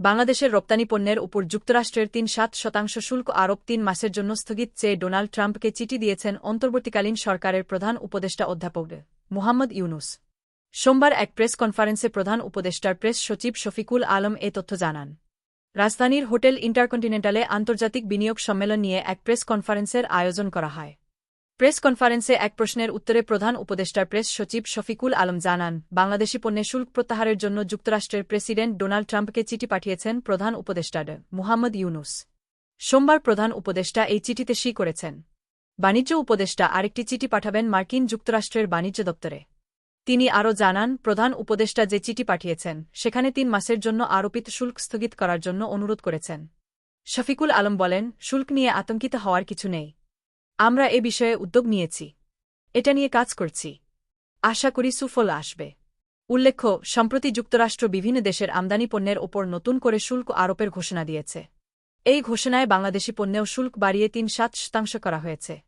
বাংলাদেশের রপ্তানি পণ্যের উপর যুক্তরাষ্ট্রের তিন সাত শতাংশ শুল্ক আরোপ তিন মাসের জন্য স্থগিত চেয়ে ডোনাল্ড ট্রাম্পকে চিঠি দিয়েছেন অন্তর্বর্তীকালীন সরকারের প্রধান উপদেষ্টা অধ্যাপক মোহাম্মদ ইউনুস। সোমবার এক প্রেস কনফারেন্সে প্রধান উপদেষ্টার প্রেস সচিব শফিকুল আলম এ তথ্য জানান। রাজধানীর হোটেল ইন্টারকন্টিনেন্টালে আন্তর্জাতিক বিনিয়োগ সম্মেলন নিয়ে এক প্রেস কনফারেন্সের আয়োজন করা হয়। প্রেস কনফারেন্সে এক প্রশ্নের উত্তরে প্রধান উপদেষ্টার প্রেস সচিব শফিকুল আলম জানান, বাংলাদেশি পণ্যের শুল্ক প্রত্যাহারের জন্য যুক্তরাষ্ট্রের প্রেসিডেন্ট ডোনাল্ড ট্রাম্পকে চিঠি পাঠিয়েছেন প্রধান উপদেষ্টা মুহাম্মদ ইউনুস। সোমবার প্রধান উপদেষ্টা এই চিঠিতে সি করেছেন। বাণিজ্য উপদেষ্টা আরেকটি চিঠি পাঠাবেন মার্কিন যুক্তরাষ্ট্রের বাণিজ্য দপ্তরে। তিনি আরও জানান, প্রধান উপদেষ্টা যে চিঠি পাঠিয়েছেন, সেখানে তিন মাসের জন্য আরোপিত শুল্ক স্থগিত করার জন্য অনুরোধ করেছেন। শফিকুল আলম বলেন, শুল্ক নিয়ে আতঙ্কিত হওয়ার কিছু নেই। আমরা এ বিষয়ে উদ্যোগ নিয়েছি। এটা নিয়ে কাজ করছি। আশা করি সুফল আসবে। উল্লেখ্য, সম্প্রতি যুক্তরাষ্ট্র বিভিন্ন দেশের আমদানি পণ্যের ওপর নতুন করে শুল্ক আরোপের ঘোষণা দিয়েছে। এই ঘোষণায় বাংলাদেশি পণ্যেও শুল্ক বাড়িয়ে তিন সাত শতাংশ করা হয়েছে।